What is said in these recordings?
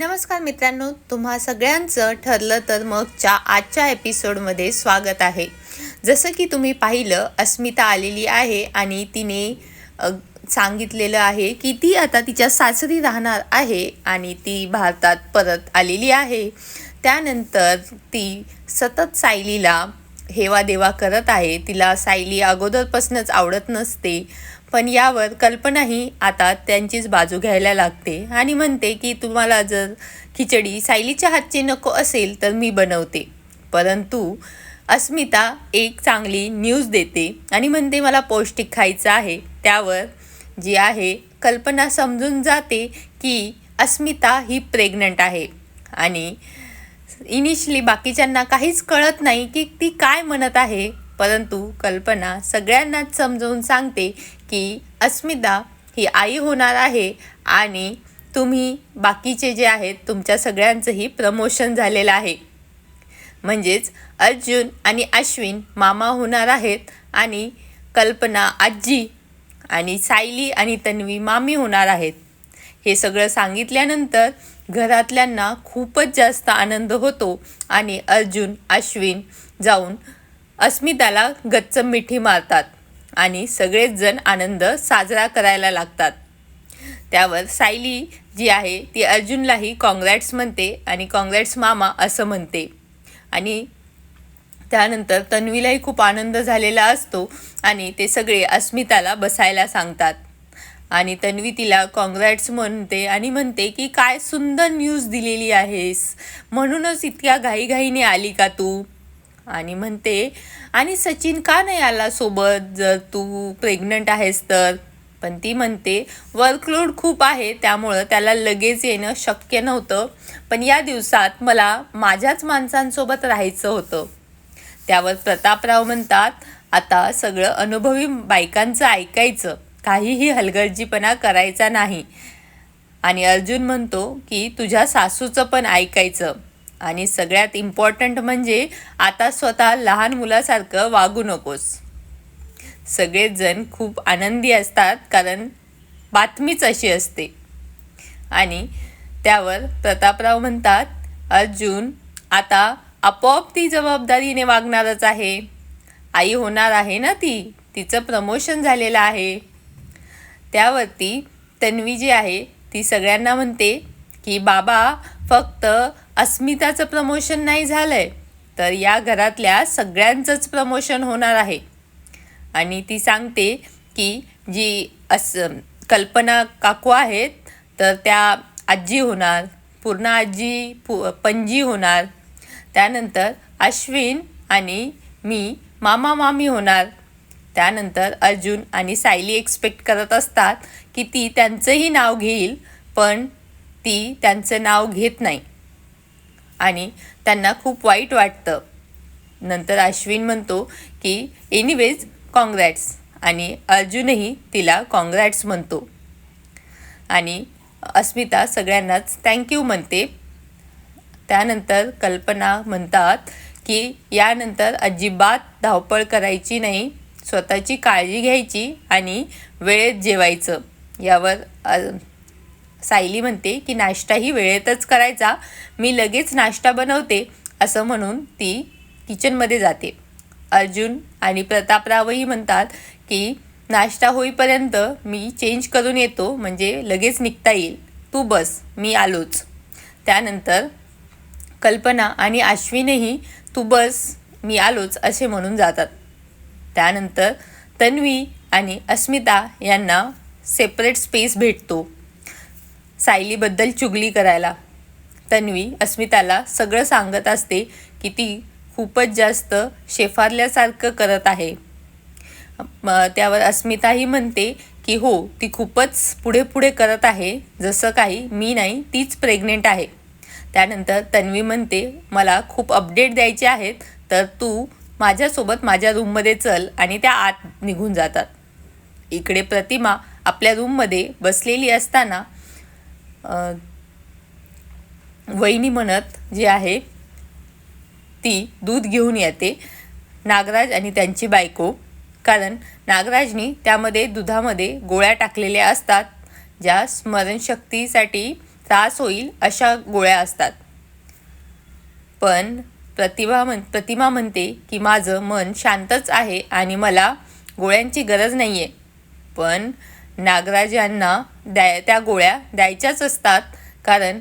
नमस्कार मित्रांनो तुम्हा सगळ्यांचं ठरलं तर मगच्या आजच्या एपिसोडमध्ये स्वागत आहे. जसं की तुम्ही पाहिलं अस्मिता आलेली आहे आणि तिने सांगितलेलं आहे की ती आता तिच्या सासरी राहणार आहे आणि ती भारतात परत आलेली आहे. त्यानंतर ती सतत सायलीला हेवा देवा करत आहे. तिला सायली अगोदरपासूनच आवडत नसते. पण यावर कल्पनाही आता त्यांचीच बाजू घ्यायला लागते. आणि म्हणते की तुम्हाला जर खिचडी सायलीच्या हातची नको असेल तर मी बनवते. परंतु अस्मिता एक चांगली न्यूज देते आणि म्हणते मला पौष्टिक खायचं आहे. त्यावर जी आहे कल्पना समजून जाते की अस्मिता ही प्रेग्नंट आहे. आणि इनिशली बाकीच्यांना काहीच कळत नाही की ती काय म्हणत आहे. परंतु कल्पना सगळ्यांनाच समजावून सांगते की अस्मिता ही आई होणार आहे आणि तुम्ही बाकीचे जे आहेत तुमच्या सगळ्यांचंही प्रमोशन झालेलं आहे. म्हणजेच अर्जुन आणि अश्विन मामा होणार आहेत आणि कल्पना आजी आणि सायली आणि तन्वी मामी होणार आहेत. हे सगळं सांगितल्यानंतर घरातल्यांना खूपच जास्त आनंद होतो आणि अर्जुन अश्विन जाऊन अस्मिताला गच्च मिठी मारतात आणि सगळेच जण आनंद साजरा करायला लागतात. त्यावर सायली जी आहे ती अर्जुनलाही काँग्रॅट्स म्हणते आणि काँग्रॅट्स मामा असं म्हणते. आणि त्यानंतर तन्वीलाही खूप आनंद झालेला असतो आणि ते सगळे अस्मिताला बसायला सांगतात. आणि तन्वी तिला कॉंग्रॅट्स म्हणते आणि म्हणते की काय सुंदर न्यूज दिलेली आहेस. म्हणूनच इतक्या घाईघाईने आली का तू? आणि म्हणते आणि सचिन का नाही आला सोबत? जर तू प्रेग्नंट आहेस तर? पण ती म्हणते वर्कलोड खूप आहे त्यामुळं त्याला लगेच येणं शक्य नव्हतं. पण या दिवसात मला माझ्याच माणसांसोबत राहायचं होतं. त्यावर प्रतापराव म्हणतात आता सगळं अनुभवी बायकांचं ऐकायचं. काहीही हलगर्जीपणा करायचा नाही. आणि अर्जुन म्हणतो की तुझ्या सासूचं पण ऐकायचं. आणि सगळ्यात इम्पॉर्टंट म्हणजे आता स्वतः लहान मुलासारखं वागू नकोस. सगळेजण खूप आनंदी असतात कारण बातमीच अशी असते. आणि त्यावर प्रतापराव म्हणतात अर्जुन आता आपोआप ती जबाबदारीने वागणारच आहे. आई होणार आहे ना ती? तिचं प्रमोशन झालेलं आहे. त्यावरती तन्वी जी आहे ती सगळ्यांना म्हणते की बाबा फक्त अस्मिताचं प्रमोशन नाही झालंय तर या घरातल्या सगळ्यांचंच प्रमोशन होणार आहे. आणि ती सांगते की जी अस कल्पना काकू आहेत तर त्या आजी होणार पूर्ण आजी पु पणजी होणार. त्यानंतर अश्विन आणि मी मामा मामी होणार. त्यानंतर अर्जुन आणि सायली एक्सपेक्ट करत असतात की ती त्यांचंही नाव घेईल पण ती त्यांचं नाव घेत नाही. आणि त्यांना खूप वाईट वाटतं. नंतर अश्विन म्हणतो की एनिवेज कॉंग्रॅट्स आणि अर्जुनही तिला कॉंग्रॅट्स म्हणतो. आणि अस्मिता सगळ्यांनाच थँक्यू म्हणते. त्यानंतर कल्पना म्हणतात की यानंतर अजिबात धावपळ करायची नाही. स्वतःची काळजी घ्यायची आणि वेळेत जेवायचं. यावर सायली म्हणते की नाश्ताही वेळेतच करायचा. मी लगेच नाश्ता बनवते असं म्हणून ती किचनमध्ये जाते. अर्जुन आणि प्रतापरावही म्हणतात की नाश्ता होईपर्यंत मी चेंज करून येतो म्हणजे लगेच निघता येईल. तू बस मी आलोच. त्यानंतर कल्पना आणि अश्विनही तू बस मी आलोच असे म्हणून जातात. त्यानंतर तन्वी आणि अस्मिता यांना सेपरेट स्पेस भेटतो. सायलीबद्दल चुगली करायला. तन्वी अस्मिताला सगळं सांगत असते की ती खूपच जास्त शेफारल्यासारखं करत आहे. त्यावर अस्मिताही म्हणते की हो ती खूपच पुढे पुढे करत आहे जसं काही मी नाही तीच प्रेग्नेंट आहे. त्यानंतर तन्वी म्हणते मला खूप अपडेट द्यायचे आहेत तर तू माझ्यासोबत माझ्या रूममध्ये चल आणि त्या आत निघून जातात. इकडे प्रतिमा आपल्या रूममध्ये बसलेली असताना वहिनी म्हणत जी आहे ती दूध घेऊन येते नागराज आणि त्यांची बायको. कारण नागराजनी त्यामध्ये दुधामध्ये गोळ्या टाकलेल्या असतात ज्या स्मरणशक्तीसाठी त्रास होईल अशा गोळ्या असतात. पण प्रतिभा म्हण प्रतिमा म्हणते की माझं मन शांतच आहे आणि मला गोळ्यांची गरज नाही आहे पण नागराज यांना द्या त्या गोळ्या द्यायच्याच असतात. कारण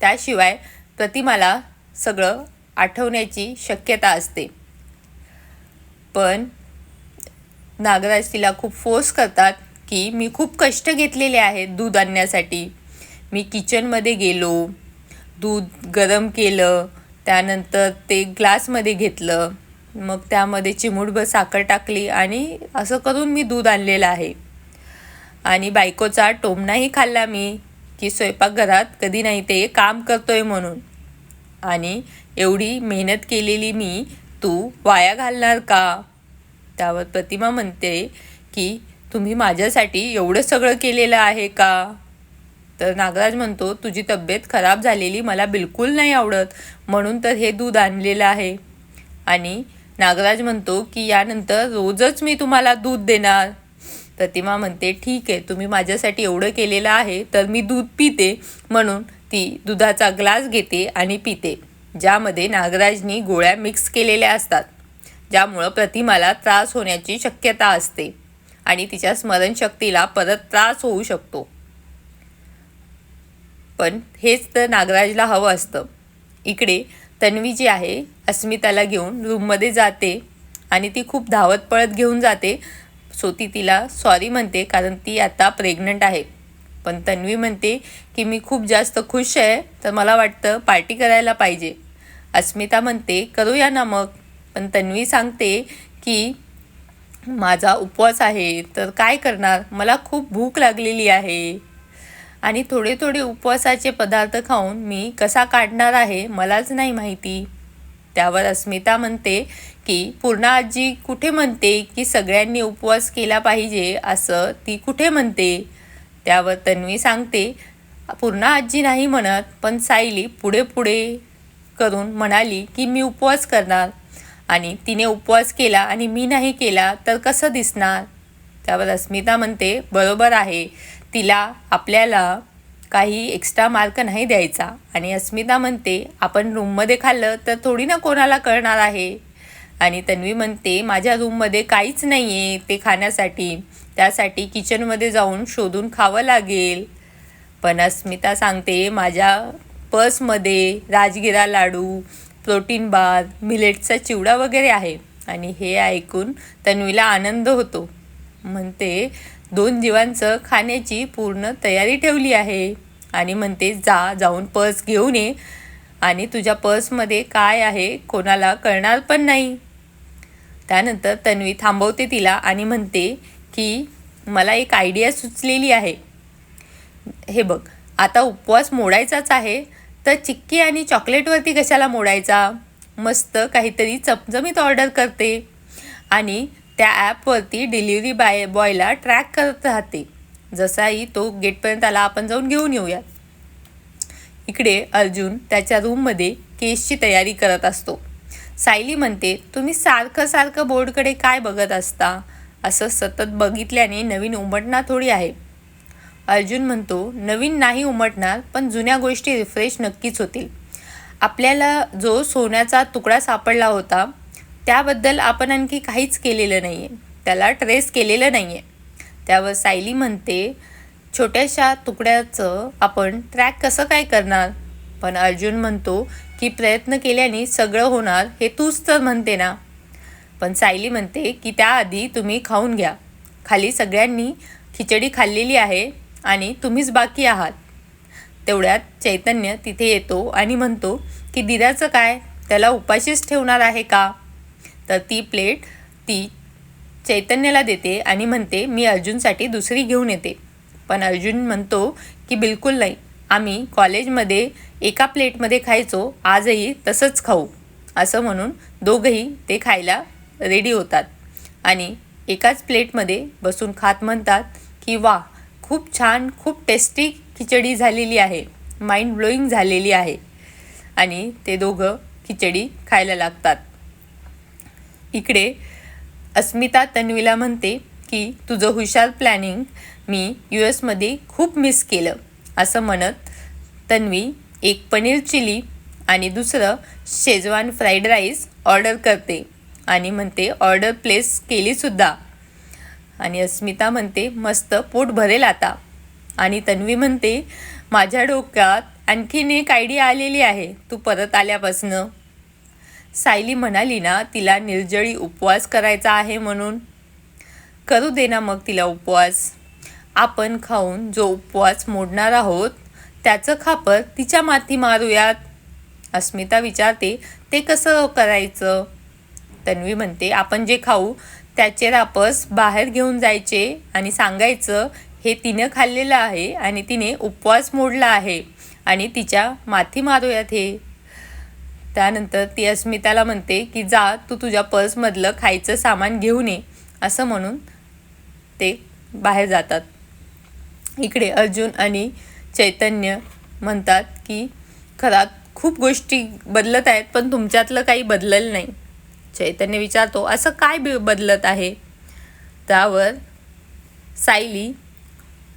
त्याशिवाय प्रतिमाला सगळं आठवण्याची शक्यता असते. पण नागराज तिला खूप फोर्स करतात की मी खूप कष्ट घेतलेले आहेत दूध आणण्यासाठी. मी किचनमध्ये गेलो दूध गरम केलं त्यानंतर ते ग्लासमध्ये घेतलं. मग त्यामध्ये चिमूटभर साखर टाकली आणि असं करून मी दूध आणलेलं आहे. आणि बायकोचा टोमणाही खाल्ला मी की स्वयंपाकघरात कधी नाही ते काम करतोय म्हणून. आणि एवढी मेहनत केलेली मी तू वाया घालणार का? त्यावर प्रतिमा म्हणते की तुम्ही माझ्यासाठी एवढं सगळं केलेलं आहे का? तर नागराज म्हणतो तुझी तब्येत खराब झालेली मला बिलकुल नाही आवडत म्हणून तर हे दूध आणलेलं आहे. आणि नागराज म्हणतो की यानंतर रोजच मी तुम्हाला दूध देणार. प्रतिमा म्हणते ठीक आहे तुम्ही माझ्यासाठी एवढं केलेलं आहे तर मी दूध पिते म्हणून ती दुधाचा ग्लास घेते आणि पिते ज्यामध्ये नागराजनी गोळ्या मिक्स केलेल्या असतात ज्यामुळं प्रतिमाला त्रास होण्याची शक्यता असते आणि तिच्या स्मरणशक्तीला परत त्रास होऊ शकतो. पण हेच तर नागराजला हवं असतं. इकडे तन्वी जी आहे अस्मिताला घेऊन रूममध्ये जाते आणि ती खूप धावत पळत घेऊन जाते. सो तिला सॉरी म्हणते कारण ती आता प्रेग्नंट आहे. पण तन्वी म्हणते की मी खूप जास्त खुश आहे तर मला वाटतं पार्टी करायला पाहिजे. अस्मिता म्हणते करूया ना मग. पण तन्वी सांगते की माझा उपवास आहे तर काय करणार? मला खूप भूक लागलेली आहे. आणि थोडे थोडे उपवासाचे पदार्थ खाऊन मी कसा काढणार आहे मलाच नाही माहिती. त्यावर अस्मिता म्हणते की पूर्णा आजी कुठे म्हणते की सगळ्यांनी उपवास केला पाहिजे असं ती कुठे म्हणते त्यावर तन्वी सांगते पूर्णा आजी नाही म्हणत पण सायली पुढे पुढे करून म्हणाली की मी उपवास करणार. आणि तिने उपवास केला आणि मी नाही केला तर कसं दिसणार त्यावर अस्मिता म्हणते बरोबर आहे. तिला आपल्याला काही एक्स्ट्रा मार्क नाही द्यायचा. आणि अस्मिता म्हणते आपण रूममध्ये खाल्लं तर थोडी ना कोणाला कळणार आहे? आणि तन्वी म्हणते माझ्या रूममध्ये काहीच नाही आहे ते खाण्यासाठी. त्यासाठी किचनमध्ये जाऊन शोधून खावं लागेल. पण अस्मिता सांगते माझ्या पर्समध्ये राजगिरा लाडू प्रोटीन बार मिलेटचा चिवडा वगैरे आहे. आणि हे ऐकून तन्वीला आनंद होतो. म्हणते दोन जीवांचं खाण्याची पूर्ण तयारी ठेवली आहे. आणि म्हणते जा जाऊन पर्स घेऊन ये. आणि तुझ्या पर्समध्ये काय आहे कोणाला कळणार पण नाही. त्यानंतर तन्वी थांबवते तिला आणि म्हणते की मला एक आयडिया सुचलेली आहे. हे बघ आता उपवास मोडायचाच आहे. तर चिक्की आणि चॉकलेटवरती कशाला मोडायचा? मस्त काहीतरी चमचमीत ऑर्डर करते. आणि त्या ॲपवरती डिलिव्हरी बाय बॉयला ट्रॅक करत राहते. जसाही तो गेटपर्यंत आला आपण जाऊन घेऊन येऊया इकडे अर्जुन त्याच्या रूममध्ये केसची तयारी करत असतो. सायली म्हणते तुम्ही सारखं सारखं बोर्डकडे काय बघत असता? असं सतत बघितल्याने नवीन उमटणार थोडी आहे. अर्जुन म्हणतो नवीन नाही उमटणार पण जुन्या गोष्टी रिफ्रेश नक्कीच होतील. आपल्याला जो सोन्याचा तुकडा सापडला होता त्याबद्दल आपण आणखी काहीच केलेलं नाही आहे त्याला ट्रेस केलेलं नाही आहे त्यावर सायली म्हणते छोट्याशा तुकड्याचं आपण ट्रॅक कसं काय करणार? पण अर्जुन म्हणतो की प्रयत्न केल्याने सगळं होणार हे तूच तर म्हणते ना. पण सायली म्हणते की त्याआधी तुम्ही खाऊन घ्या. खाली सगळ्यांनी खिचडी खाल्लेली आहे आणि तुम्हीच बाकी आहात. तेवढ्यात चैतन्य तिथे येतो आणि म्हणतो की दिराचं काय? त्याला उपाशीच ठेवणार आहे का? तर ती प्लेट ती चैतन्याला देते आणि म्हणते मी अर्जुनसाठी दुसरी घेऊन येते. पण अर्जुन म्हणतो की बिलकुल नाही. आम्ही कॉलेजमध्ये एका प्लेटमध्ये खायचो. आजही तसंच खाऊ. असं म्हणून दोघंही ते खायला रेडी होतात. आणि एकाच प्लेटमध्ये बसून खात म्हणतात की वा खूप छान खूप टेस्टी खिचडी झालेली आहे. माइंड ब्लोईंग झालेली आहे. आणि ते दोघं खिचडी खायला लागतात. इकडे अस्मिता तन्वीला म्हणते की तुझं हुशार प्लॅनिंग मी यू एसमध्ये खूप मिस केलं असं म्हणत तन्वी एक पनीर चिली आणि दुसरं शेजवान फ्राईड राईस ऑर्डर करते आणि म्हणते ऑर्डर प्लेस केलीसुद्धा आणि अस्मिता म्हणते मस्त पोट भरेल आता. आणि तन्वी म्हणते माझ्या डोक्यात आणखीन एक आयडिया आलेली आहे तू परत आल्यापासनं. सायली म्हणाली ना तिला निर्जळी उपवास करायचा आहे म्हणून. करू दे ना मग तिला उपवास. आपण खाऊन जो उपवास मोडणार आहोत त्याचं खापर तिच्या माथी मारूयात. अस्मिता विचारते ते कसं करायचं? तन्वी म्हणते आपण जे खाऊ त्याचे रापस बाहेर घेऊन जायचे आणि सांगायचं हे तिनं खाल्लेलं आहे आणि तिने उपवास मोडला आहे आणि तिच्या माथी मारूयात हे. त्यानंतर ती अस्मिताला म्हणते की जा तू तुझ्या पर्समधलं खायचं सामान घेऊन ये असं म्हणून ते बाहेर जातात. इकडे अर्जुन आणि चैतन्य म्हणतात की खरात खूप गोष्टी बदलत आहेत पण तुमच्यातलं काही बदललं नाही. चैतन्य विचारतो असं काय बी बदलत आहे? त्यावर सायली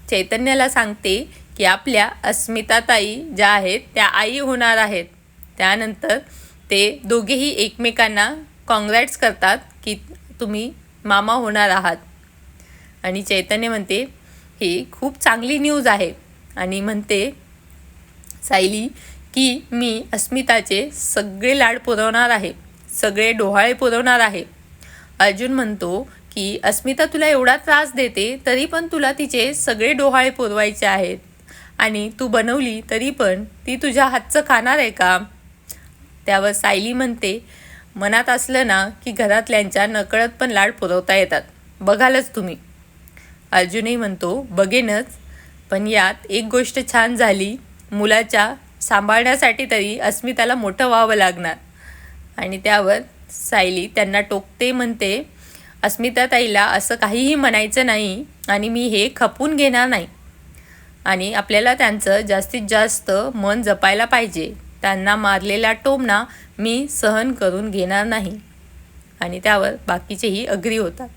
चैतन्याला सांगते की आपल्या अस्मिताताई ज्या आहेत त्या आई होणार आहेत. त्यानंतर ते दोघेही एकमेकांना कॉंग्रॅट्स करतात की तुम्ही मामा होणार आहात. आणि चैतन्य म्हणते ही खूप चांगली न्यूज आहे. आणि म्हणते सायली की मी अस्मिताचे सगळे लाड पुरवणार आहे. सगळे डोहाळे पुरवणार आहे. अर्जुन म्हणतो की अस्मिता तुला एवढा त्रास देते तरी पण तुला तिचे सगळे डोहाळे पुरवायचे आहेत. आणि तू बनवली तरी पण ती तुझ्या हातचं खाणार आहे का? त्यावर सायली म्हणते मनात असलं ना की घरातल्यांच्या नकळत पण लाड पुरवता येतात. बघालच तुम्ही. अर्जुनही म्हणतो बघेनच. पण यात एक गोष्ट छान झाली. मुलाच्या सांभाळण्यासाठी तरी अस्मिताला मोठं व्हावं लागणार. आणि त्यावर सायली त्यांना टोकते म्हणते अस्मिता ताईला असं काहीही म्हणायचं नाही आणि मी हे खपून घेणार नाही. आणि आपल्याला त्यांचं जास्तीत जास्त मन जपायला पाहिजे. त्यांना मारलेला टोमणा मी सहन करून घेणार नाही. आणि त्यावर बाकीचेही अग्री होतात.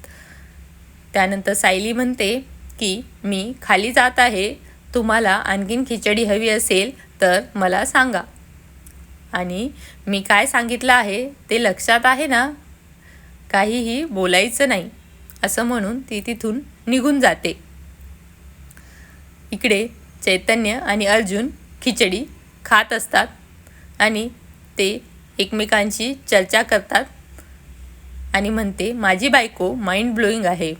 त्यानंतर सायली म्हणते की मी खाली जात आहे. तुम्हाला आणखीन खिचडी हवी असेल तर मला सांगा. आणि मी काय सांगितलं आहे ते लक्षात आहे ना? काहीही बोलायचं नाही. असं म्हणून ती तिथून निघून जाते. इकडे चैतन्य आणि अर्जुन खिचडी खात असतात. आणि ते एकमेकांशी चर्चा करतात. आणि म्हणते माझी बायको माइंड ब्लोईंग आहे.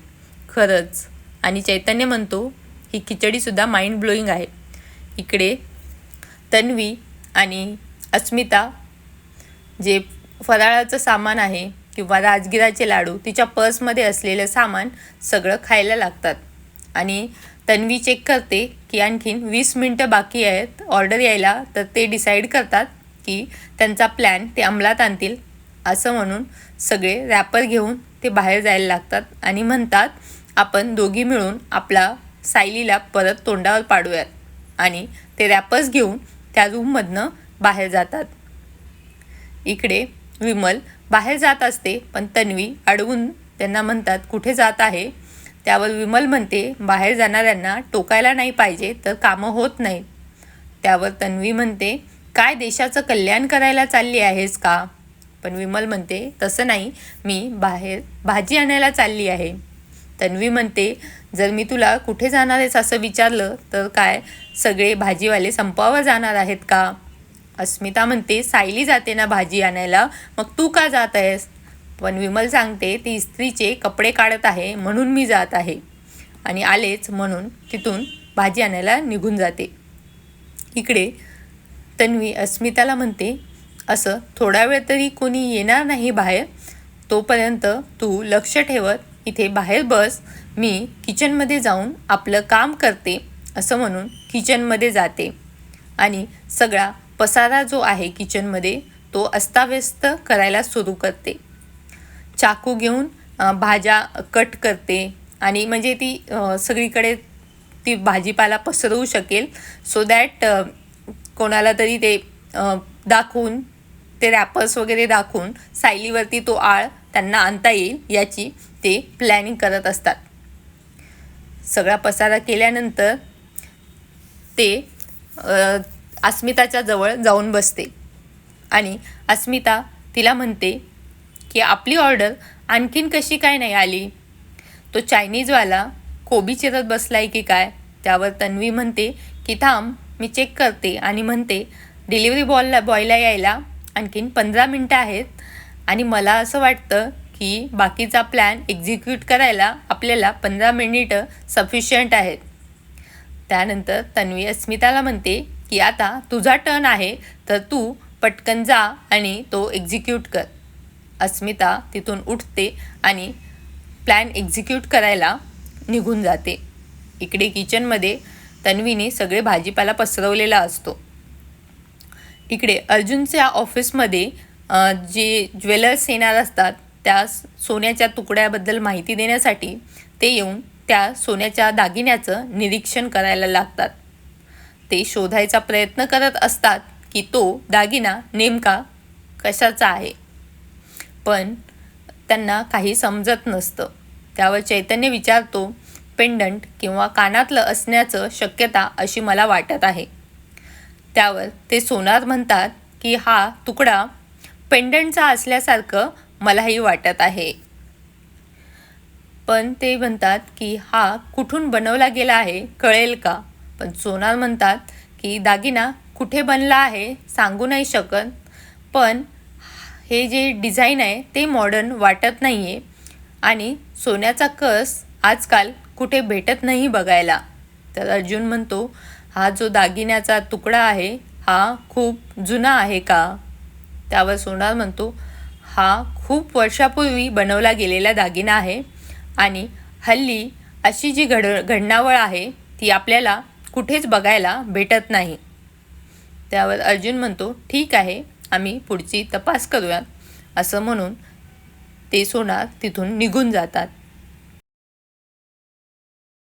खरंच. आणि चैतन्य म्हणतो ही खिचडीसुद्धा माइंड ब्लोईंग आहे. इकडे तन्वी आणि अस्मिता जे फराळाचं सामान आहे किंवा राजगिराचे लाडू तिच्या पर्समध्ये असलेलं सामान सगळं खायला लागतात. आणि तन्वी चेक करते की आणखीन वीस मिनटं बाकी आहेत ऑर्डर यायला तर ते डिसाईड करतात की त्यांचा प्लॅन ते अंमलात आणतील असं म्हणून सगळे रॅपर घेऊन ते बाहेर जायला लागतात आणि म्हणतात आपण दोघी मिळून आपला सायलीला परत तोंडावर पाडूयात. आणि ते रॅपर्स घेऊन त्या रूममधनं बाहेर जातात. इकडे विमल बाहेर जात असते पण तन्वी अडवून त्यांना म्हणतात कुठे जात आहे? त्यावर विमल म्हणते बाहेर जाणाऱ्यांना टोकायला नाही पाहिजे तर कामं होत नाहीत. त्यावर तन्वी म्हणते काय देशाचं कल्याण करायला चालली आहेस का? पण विमल म्हणते तसं नाही. मी बाहेर भाजी आणायला चालली आहे. तन्वी म्हणते जर मी तुला कुठे जाणार आहेस असं विचारलं तर काय? सगळे भाजीवाले संपावर जाणार आहेत का? अस्मिता म्हणते सायली जाते ना भाजी आणायला. मग तू का जात आहेस? पण विमल सांगते ती स्त्रीचे कपडे काढत आहे म्हणून मी जात आहे. आणि आलेच म्हणून तिथून भाजी आणायला निघून जाते. इकडे तन्वी अस्मिताला म्हणते असं थोडा वेळ तरी कोणी येणार नाही बाहेर तोपर्यंत तू लक्ष ठेवत इथे बाहेर बस मी किचनमध्ये जाऊन आपलं काम करते असं म्हणून किचनमध्ये जाते. आणि सगळा पसारा जो आहे किचनमध्ये तो अस्ताव्यस्त करायला सुरू करते. चाकू घेऊन भाज्या कट करते आणि म्हणजे ती सगळीकडे ती भाजीपाला पसरवू शकेल सो दॅट कोणाला तरी ते दाखवून ते रॅपर्स वगैरे दाखवून सायलीवरती तो आळ त्यांना आणता येईल याची ते प्लॅनिंग करत असतात. सगळा पसारा केल्यानंतर ते अस्मिताच्या जवळ जाऊन बसते. आणि अस्मिता तिला म्हणते की आपली ऑर्डर आणखीन कशी काय नाही आली? तो चायनीजवाला कोबी चिरत बसलाय की काय? त्यावर तन्वी म्हणते की थांब मी चेक करते आणि म्हणते डिलिव्हरी बॉलला बॉयला यायला आणखीन पंधरा मिनटं आहेत आणि मला असं वाटतं की बाकीचा प्लॅन एक्झिक्यूट करायला आपल्याला पंधरा मिनिटं सफिशियंट आहेत. त्यानंतर तन्वी अस्मिताला म्हणते की आता तुझा टर्न आहे तर तू पटकन जा आणि तो एक्झिक्यूट कर. अस्मिता तिथून उठते आणि प्लॅन एक्झिक्यूट करायला निघून जाते. इकडे किचनमध्ये तन्वीने सगळे भाजीपाला पसरवलेला असतो. इकडे अर्जुनच्या ऑफिसमध्ये जे ज्वेलर्स येणार असतात त्या सोन्याच्या तुकड्याबद्दल माहिती देण्यासाठी ते येऊन त्या सोन्याच्या दागिन्याचं निरीक्षण करायला लागतात. ते शोधायचा प्रयत्न करत असतात की तो दागिना नेमका कशाचा आहे. पण त्यांना काही समजत नसतं. त्यावर चैतन्य विचारतो पेंडंट किंवा कानातलं असण्याचं शक्यता अशी मला वाटत आहे. त्यावर ते सोनार म्हणतात की हा तुकडा पेंडंटचा असल्यासारखं मलाही वाटत आहे. पण ते म्हणतात की हा कुठून बनवला गेला आहे कळेल का? पण सोनार म्हणतात की दागिना कुठे बनला आहे सांगू नाही शकत. पण हे जे डिझाईन आहे ते मॉडर्न वाटत नाही आहे आणि सोन्याचा कस आजकाल कुठे भेटत नाही बघायला. तर अर्जुन म्हणतो हा जो दागिन्याचा तुकडा आहे हा खूप जुना आहे का? त्यावर सोनार म्हणतो हा खूप वर्षापूर्वी बनवला गेलेला दागिना आहे आणि हल्ली अशी जी घड घडणावळ आहे ती आपल्याला कुठेच बघायला भेटत नाही. त्यावर अर्जुन म्हणतो ठीक आहे आम्ही पुढची तपास करूयात. असं म्हणून ते सोनार तिथून निघून जातात.